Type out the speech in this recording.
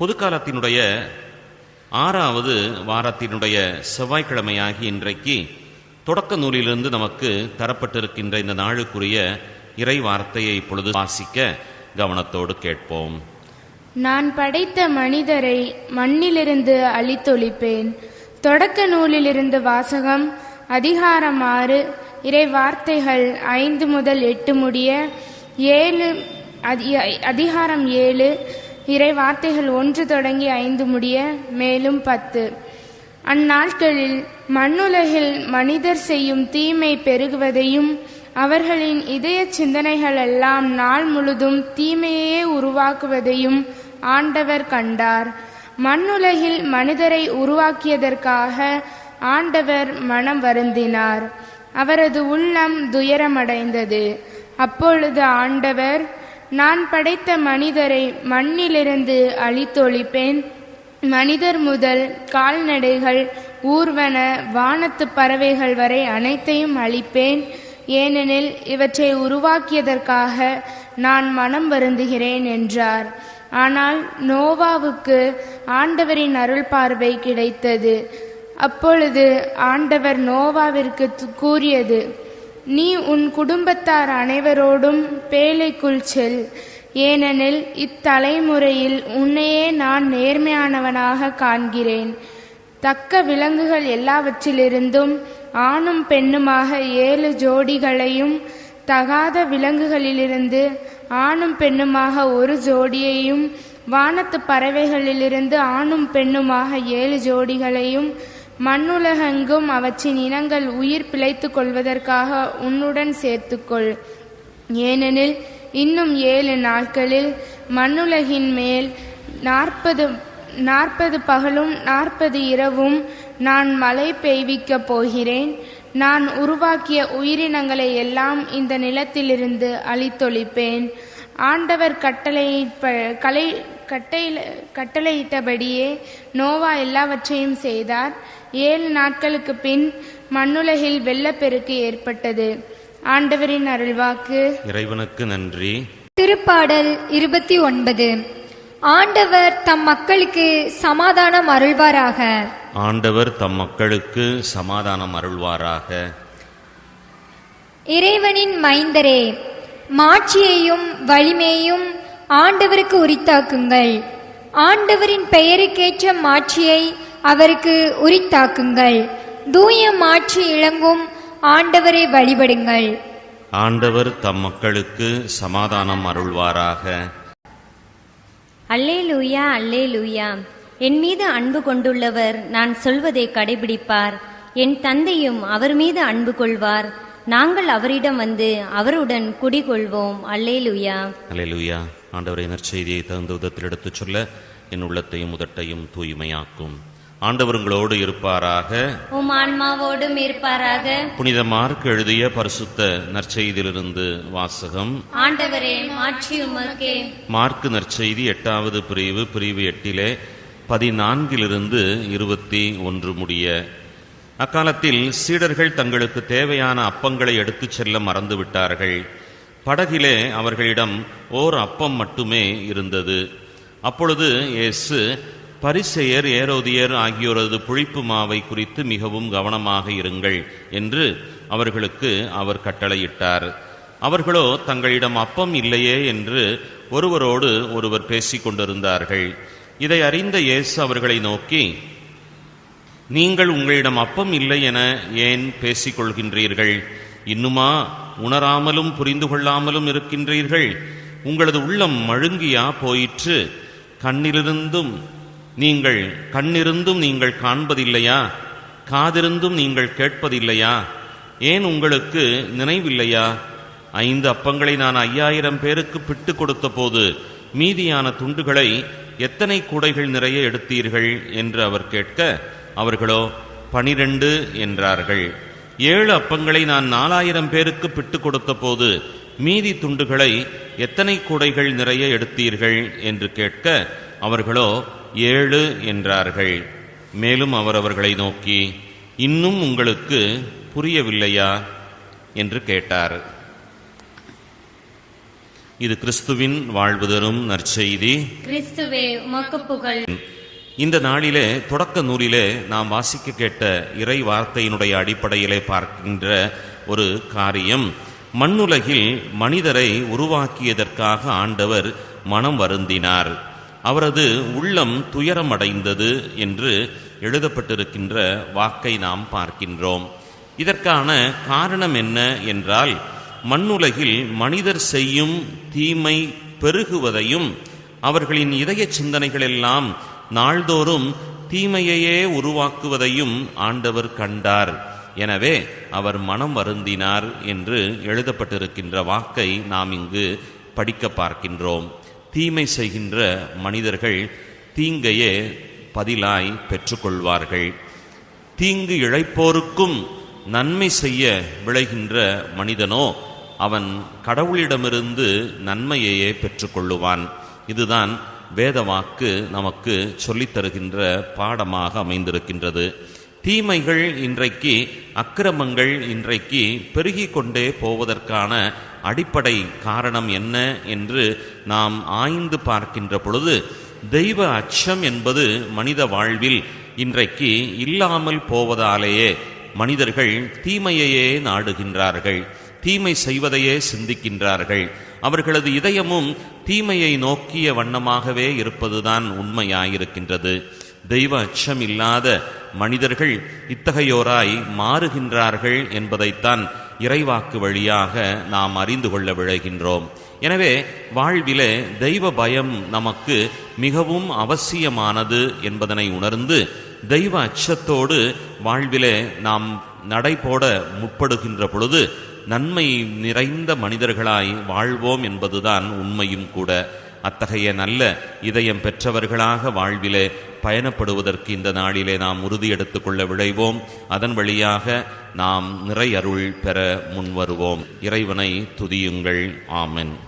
பொதுக்காலத்தினுடைய ஆறாவது வாரத்தினுடைய செவ்வாய்க்கிழமையாகி இன்றைக்கு தொடக்க நூலிலிருந்து நமக்கு தரப்பட்டிருக்கின்ற இந்த நாளுக்குரிய இறை வார்த்தையை இப்பொழுது வாசிக்க கவனத்தோடு கேட்போம். நான் படைத்த மனிதரை மண்ணிலிருந்து அழித்தொழிப்பேன். தொடக்க நூலிலிருந்து வாசகம் அதிகாரம் ஆறு இறை வார்த்தைகள் ஐந்து முதல் எட்டு முடிய ஏழு அதி- அதிகாரம் ஏழு இறை வார்த்தைகள் ஒன்று தொடங்கி ஐந்து முடிய மேலும் பத்து. அந்நாட்களில் மண்ணுலகில் மனிதர் செய்யும் தீமை பெருகுவதையும் அவர்களின் இதய சிந்தனைகள் எல்லாம் நாள் முழுதும் தீமையே உருவாக்குவதையும் ஆண்டவர் கண்டார். மண்ணுலகில் மனிதரை உருவாக்கியதற்காக ஆண்டவர் மனம் வருந்தினார். அவரது உள்ளம் துயரமடைந்தது. அப்பொழுது ஆண்டவர் நான் படைத்த மனிதரை மண்ணிலிருந்து அழித்தொழிப்பேன். மனிதர் முதல் கால்நடைகள் ஊர்வன வானத்து பறவைகள் வரை அனைத்தையும் அழிப்பேன். ஏனெனில் இவற்றை உருவாக்கியதற்காக நான் மனம் வருந்துகிறேன் என்றார். ஆனால் நோவாவுக்கு ஆண்டவரின் அருள் பார்வை கிடைத்தது. அப்பொழுது ஆண்டவர் நோவாவிற்கு கூறியது நீ உன் குடும்பத்தார் அனைவரோடும் பேழைக்குள் செல். ஏனெனில் இத்தலைமுறையில் உன்னையே நான் நேர்மையானவனாக காண்கிறேன். தக்க விலங்குகள் எல்லாவற்றிலிருந்தும் ஆணும் பெண்ணுமாக ஏழு ஜோடிகளையும் தகாத விலங்குகளிலிருந்து ஆணும் பெண்ணுமாக ஒரு ஜோடியையும் வானத்து பறவைகளிலிருந்து ஆணும் பெண்ணுமாக ஏழு ஜோடிகளையும் மண்ணுலகெங்கும் அவற்றின் இனங்கள் உயிர் பிழைத்துக் கொள்வதற்காக உன்னுடன் சேர்த்துக்கொள். ஏனெனில் இன்னும் ஏழு நாட்களில் மண்ணுலகின் மேல் நாற்பது நாற்பது பகலும் நாற்பது இரவும் நான் மழை பெய்விக்கப் போகிறேன். நான் உருவாக்கிய உயிரினங்களை எல்லாம் இந்த நிலத்திலிருந்து அழித்தொழிப்பேன். ஆண்டவர் கட்டளையிட்ட கலை கட்டையில கட்டளையிட்டபடியே நோவா எல்லாவற்றையும் செய்தார். ஏழு நாட்களுக்கு பின் மண்ணுலகில் வெள்ளப்பெருக்கு ஏற்பட்டது. ஆண்டவரின் அருள்வாக்கு. இறைவனுக்கு நன்றி. திருப்பாடல் இருபத்தி ஒன்பது. ஆண்டவர் தம் மக்களுக்கு சமாதானம் அருள்வாராக. ஆண்டவர் தம் மக்களுக்கு சமாதானம் அருள்வாராக. இறைவனின் மைந்தரே மாட்சியையும் வலிமையும் ஆண்டவருக்கு உரித்தாக்குங்கள். ஆண்டவரின் பெயருக்கேற்ற மாட்சியை அவருக்கு உரித்தாக்குங்கள். தூய மாட்சி இளங்கும் ஆண்டவரை வழிபடுங்கள். ஆண்டவர் தம் மக்களுக்கு சமாதானம் அருள்வாராக. அல்லேலூயா அல்லேலூயா. என் மீது அன்பு கொண்டுள்ளவர் நான் சொல்வதை கடைபிடிப்பார். என் தந்தையும் அவர் மீது அன்பு கொள்வார். நாங்கள் அவரிடம் வந்து அவருடன் குடிகொள்வோம். அல்லேலூயா. அல்லேலூயா. ஆண்டவரை நற்செய்தியை தகுந்த விதத்தில் எடுத்துச் சொல்ல என் உள்ளத்தையும் உதட்டையும் தூய்மையாக்கும். ஆண்டவர் உங்களோடு இருப்பாராக. உம் ஆன்மாவோடும் இருப்பாராக. புனித மார்க் எழுதிய பரிசுத்த நற்செய்தியிலிருந்து வாசகம். ஆண்டவரே உமக்கே. மார்க்கு நற்செய்தி எட்டாவது பிரிவு பிரிவு எட்டிலே பதினான்கிலிருந்து இருபத்தி ஒன்று முடிய. அக்காலத்தில் சீடர்கள் தங்களுக்கு தேவையான அப்பங்களை எடுத்துச் செல்ல மறந்துவிட்டார்கள். படகிலே அவர்களிடம் ஓர் அப்பம் மட்டுமே இருந்தது. அப்பொழுது இயேசு பரிசெயர் ஏரோதியர் ஆகியோரது புளிப்பு மாவை குறித்து மிகவும் கவனமாக இருங்கள் என்று அவர்களுக்கு அவர் கட்டளையிட்டார். அவர்களோ தங்களிடம் அப்பம் இல்லையே என்று ஒருவரோடு ஒருவர் பேசிக் கொண்டிருந்தார்கள். இதை அறிந்த இயேசு அவர்களை நோக்கி நீங்கள் உங்களிடம் அப்பம் இல்லை என ஏன் பேசிக் கொள்கின்றீர்கள்? இன்னுமா உணராமலும் புரிந்து கொள்ளாமலும் இருக்கின்றீர்கள். உங்களது உள்ளம் மழுங்கியா போயிற்று. கண்ணிலிருந்தும் நீங்கள் கண்ணிருந்தும் நீங்கள் காண்பதில்லையா? காதிருந்தும் நீங்கள் கேட்பதில்லையா? ஏன் உங்களுக்கு நினைவில்லையா? ஐந்து அப்பங்களை நான் ஐயாயிரம் பேருக்கு பிட்டு கொடுத்த போது மீதியான துண்டுகளை எத்தனை கூடைகள் நிறைய எடுத்தீர்கள்? என்று அவர் கேட்க அவர்களோ பனிரெண்டு என்றார்கள். ஏழு அப்பங்களை நான் நாலாயிரம் பேருக்கு பிட்டு கொடுத்த போது மீதி துண்டுகளை எத்தனை கூடைகள் நிறைய எடுத்தீர்கள் என்று கேட்க அவர்களோ ஏழு என்றார்கள். மேலும் அவர் அவர்களை நோக்கி இன்னும் உங்களுக்கு புரியவில்லையா? என்று கேட்டார். இது கிறிஸ்துவின் வாழ்வு தரும் நற்செய்தி. கிறிஸ்துவே புகழ். இந்த நாளிலே தொடக்க நூலிலே நாம் வாசிக்க கேட்ட இறை வார்த்தையினுடைய அடிப்படையிலே பார்க்கின்ற ஒரு காரியம். மண்ணுலகில் மனிதரை உருவாக்கியதற்காக ஆண்டவர் மனம் வருந்தினார். அவரது உள்ளம் துயரமடைந்தது என்று எழுதப்பட்டிருக்கின்ற வாக்கை நாம் பார்க்கின்றோம். இதற்கான காரணம் என்ன என்றால் மண்ணுலகில் மனிதர் செய்யும் தீமை பெருகுவதையும் அவர்களின் இதய சிந்தனைகளெல்லாம் நாள்தோறும் தீமையையே உருவாக்குவதையும் ஆண்டவர் கண்டார். எனவே அவர் மனம் வருந்தினார் என்று எழுதப்பட்டிருக்கின்ற வாக்கை நாம் இங்கு படிக்க பார்க்கின்றோம். தீமை செய்கின்ற மனிதர்கள் தீங்கையே பதிலாய் பெற்றுக்கொள்வார்கள். தீங்கு இழைப்போருக்கும் நன்மை செய்ய விளைகின்ற மனிதனோ அவன் கடவுளிடமிருந்து நன்மையையே பெற்றுக்கொள்ளுவான். இதுதான் வேதவாக்கு நமக்கு சொல்லித் தருகின்ற பாடமாக அமைந்திருக்கின்றது. தீமைகள் இன்றைக்கு அக்கிரமங்கள் இன்றைக்கு பெருகி கொண்டே போவதற்கான அடிப்படை காரணம் என்ன என்று நாம் ஆய்ந்து பார்க்கின்ற பொழுது தெய்வ அச்சம் என்பது மனித வாழ்வில் இன்றைக்கு இல்லாமல் போவதாலேயே மனிதர்கள் தீமையையே நாடுகின்றார்கள் தீமை செய்வதையே சிந்திக்கின்றார்கள். அவர்களது இதயமும் தீமையை நோக்கிய வண்ணமாகவே இருப்பதுதான் உண்மையாயிருக்கின்றது. தெய்வ அச்சம் இல்லாத மனிதர்கள் இத்தகையோராய் மாறுகின்றார்கள் என்பதைத்தான் இறைவாக்கு வழியாக நாம் அறிந்து கொள்ள விழைகின்றோம். எனவே வாழ்விலே தெய்வ பயம் நமக்கு மிகவும் அவசியமானது என்பதனை உணர்ந்து தெய்வ அச்சத்தோடு வாழ்விலே நாம் நடைபோட முற்படுகின்ற பொழுது நன்மை நிறைந்த மனிதர்களாய் வாழ்வோம் என்பதுதான் உண்மையும் கூட. அத்தகைய நல்ல இதயம் பெற்றவர்களாக வாழ்விலே பயணப்படுவதற்கு இந்த நாளிலே நாம் உறுதி எடுத்துக்கொள்ள விழைவோம். அதன் வழியாக நாம் நிறை அருள் பெற முன்வருவோம். இறைவனை துதியுங்கள். ஆமென்.